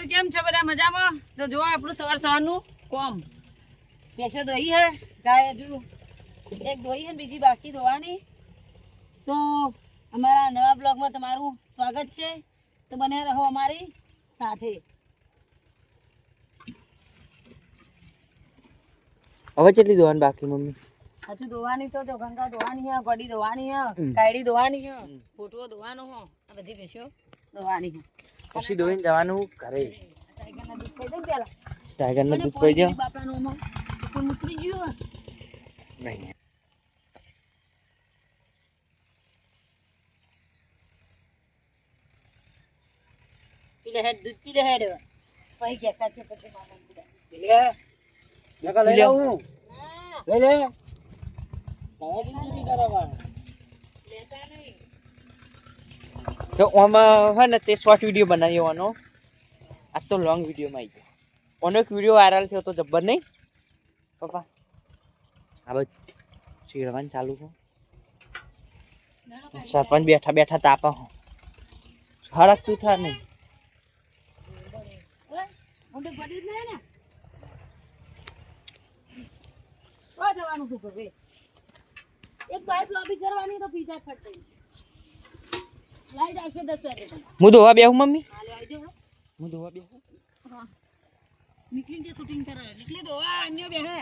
તો કેમ છો બધા મજામાં? તો જો આપણું સવાર સવારનું કોમ. પેશો દોઈ હે ગાય હજુ એક દોઈ હે બીજી બાકી ધોવાની. તો અમારા નવા બ્લોગમાં તમારું સ્વાગત છે. તો બને રહો અમારી સાથે. હવે કેટલી દોવાની બાકી મમ્મી? હજુ ધોવાની તો જો ગંગા ધોવાની હે ગોડી ધોવાની હે કાયડી ધોવાની હે ફોટો ધોવાનો હો. આ બધી પેશો ધોવાની હે. પછી દોઈને જવાનું ઘરે. ટાઈગરના દૂધ પી દો હે નહીં. પીલે હેડ દૂધ પીલે હેડ પછી ગયા કાચે પછી મામા પીલે લઈ લઉં ના. લઈ લે. લેતા નહીં. તો આમાં હોય ને તે શોર્ટ વીડિયો બનાવ્યો આ તો લોંગ વિડીયોમાં આવી ગયો. ઓનો એક વીડિયો વાયરલ થયો તો જબ્બર નહીં? પપ્પા, આ બધું શીરવાનું ચાલુ છે. સરપંચ બેઠા બેઠા તાપા હો. હળકતું થા નહીં. એક પાઇપ લોબી કરવાની તો પીઝા ફટઈ લાઈટ આવશે દસ વાગે હું ધોવા બેહું મમ્મી? હાલે આવી હું. ધોવા બેહું. હા. નીકળી કે શૂટિંગ કરે નીકળી દો આ અન્ય બે હે.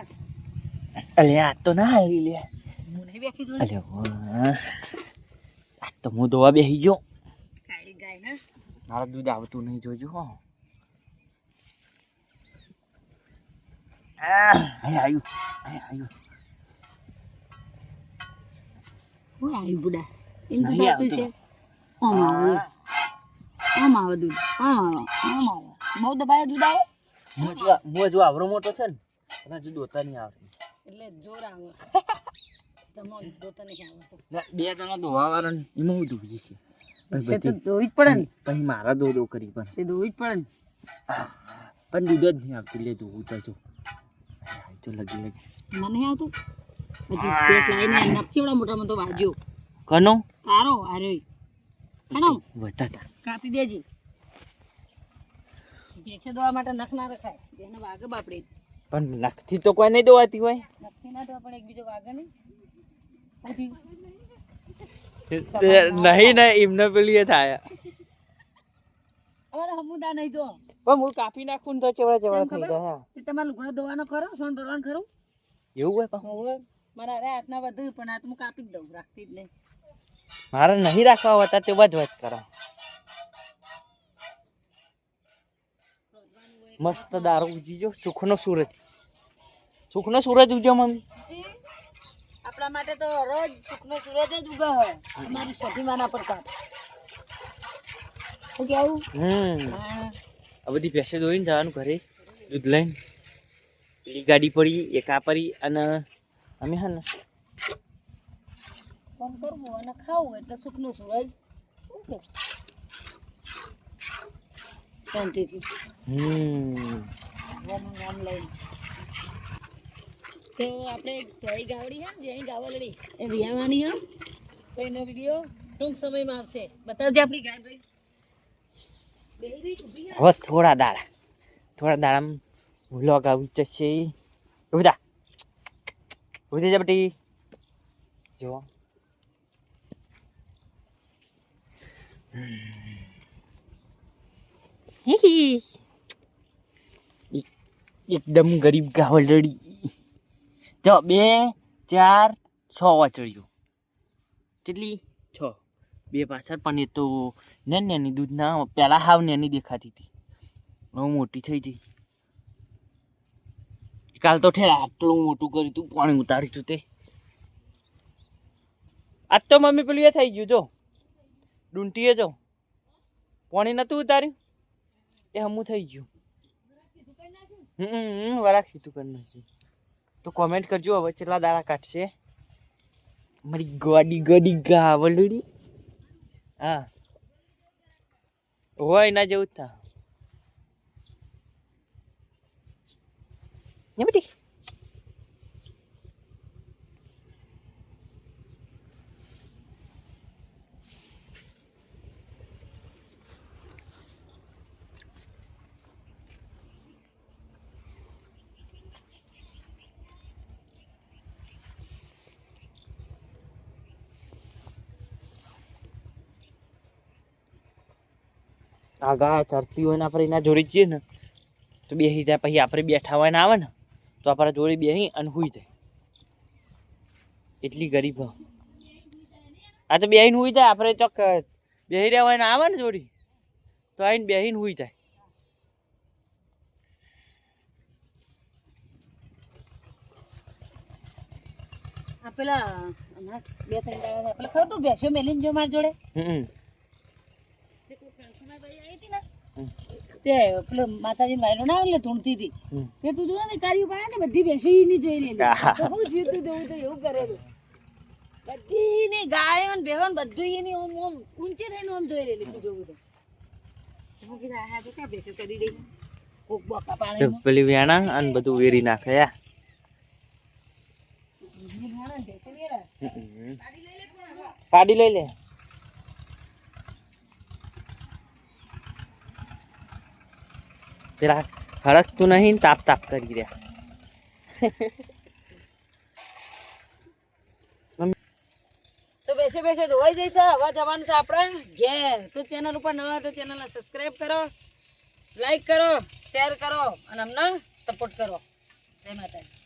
અલ્યા તો ના આવી લે. હું નહીં બેઠી જોડે. અલ્યા આ તો હું ધોવા બેહી ગયો. કાળી ગાય ને મારા દૂધ આવતું નહીં જોજો હો. આ, આયુ આવ્યું આયુ આવ્યું. હું આવી બુડા? એમ આવતું. છે. આમ આવે આમ આવે દૂધ. આમ આવે આમ આવે બહુ દબાય દૂધ આવે? હું જો આવરો મોટો છે ને અને હજુ દોતા નહીં આવે એટલે જોર આવે. તમો દોતા નહીં બે જણા ધોવા વાળા ને એમાં હું ધોઈ છે દોઈ જ પડે ને. પછી મારા દો દો કરી પણ. તે દોઈ જ પડે ને. પણ દૂધ જ નહીં આવતું લે ધોવું તો જો. જો લગી લગી. મને આવતું? હજી પેસ લાવીને નકચીવડા મોટામાં તો વાગ્યો. કનો? તારો આરે હેનો વતા કાપી દેજે. ભેંસે દોવા માટે નખ ના રખાય. એને વાગે બાપડે. પણ નખથી તો કોઈ નહીં દોવાતી હોય. નખથી ના દોવા પણ એકબીજો વાગે નહીં. નહીં ને એમને પેલી એ થાય. અમારે હમુદા નહીં દો પણ હું કાપી નાખું તો ચેવડા ચેવડા થઈ તમારે લુગડો ધોવાનો ખરો? સોન ભરવાનું ખરું? એવું હોય પણ. મારા હાથના વધુ પણ હાથ હું કાપી જ દઉં રાખતી જ નહીં. મારે નહીં રાખવા હોતા તે વધ વાત કરો. મસ્ત દારૂ ઉજીજો સુખનો સૂરજ. સુખનો સૂરજ ઉજો મમ્મી. આપણા માટે તો રોજ સુખનો સૂરજ જ ઉગે હોય. અમારી સતીમાના પ્રતાપ શું કેવું? હમ. આ બધી ભેંસો દોઈને જવાનું ઘરે. દૂધ લઈને. પેલી ગાડી પડી એકા પડી અને અમે હા ને કામ કરવું અને ખાવું એટલે સુખનો સૂરજ શાંતિથી. હમ. નામ લઈને. તો આપણે ધોળી ગાવડી છે ને જેની ગાવલડી એ વિયાવાની હે. તો એનો વીડિયો ટૂંક સમયમાં આવશે. બતાવજે આપણી ગાય ભાઈ. હવે થોડા દાડા થોડા દાડામાં વ્લોગ આવી જશે. બધા ઉધી જા બટી. જો. એકદમ ગરીબ ગાવલડી. જો, બે, ચાર, છ વાચડીઓ કેટલી? છ. બે પાછળ, પણ એ તો ને નેની દૂધ ના પહેલાં હાવ નેની દેખાતી હતી. હવે મોટી થઈ ગઈ. કાલ તો ઠેર આટલું મોટું કર્યું તું, પાણી ઉતાર્યું તું તે. આજ તો મમ્મી પેલું એ થઈ ગયું, જો. ડૂંટીએ જો પાણી નતું ઉતાર્યું? એ હમું થઈ ગયું. હમ વરાક સીધું કરી નાખ્યું તો કોમેન્ટ કરજો હવે કેટલા દાડા કાઢશે. મારી ગોડી ગોડી ગાવલડી. હા. હોય એના જેવું થા. ને બેટી. આ ગાય ચરતી હોય ને આપણે એના જોડે જઈએ ને તો બેસી જાય. પછી આપણે બેઠા હોય ને આવે ને તો આપણા જોડે બેસી અને હુઈ જાય. એટલી ગરીબ આ તો બેહીને હુઈ જાય. આપણે ચોક બેહી રહ્યા હોય ને આવે ને જોડી તો આવીને બેહીને હુઈ જાય. પેલા હમણાં બે ત્રણ દાડા પેલા ખબર તું બેસ્યો મેલીને જો મારી જોડે? હમ તે કોઈ પેન્શનર ભાઈ આવી હતી ને હમ. તે પેલો માતાજી વાયરો ના એટલે ધૂણતી હતી તે તું જોવે ને કાર્ય પાડે ને બધી બેસો ની જોઈ લેલી. હું. જીતું જવું તો એવું કરેલું. બધી ની ગાયો ને બેહો બધું એની ઓમ ઓમ ઊંચે થઈને ઓમ જોઈ લેલી તું જોવું તો. હું કીધું આ તો ક્યાં બેસો કરી દઈ કોક બોકા તો પેલી વેણા અને બધું વેરી નાખે યા. પાડી લઈ લે. પેલા હળકતું નહીં ને તાપ તાપ કરી રહ્યા તો બેસે બેસે ધોવાઈ જઈશ હવે જવાનું છે આપણે. ઘેર તો ચેનલ ઉપર નવા તો ચેનલને સબસ્ક્રાઈબ કરો લાઈક કરો શેર કરો, અને અમને સપોર્ટ કરો. જય માતાજી.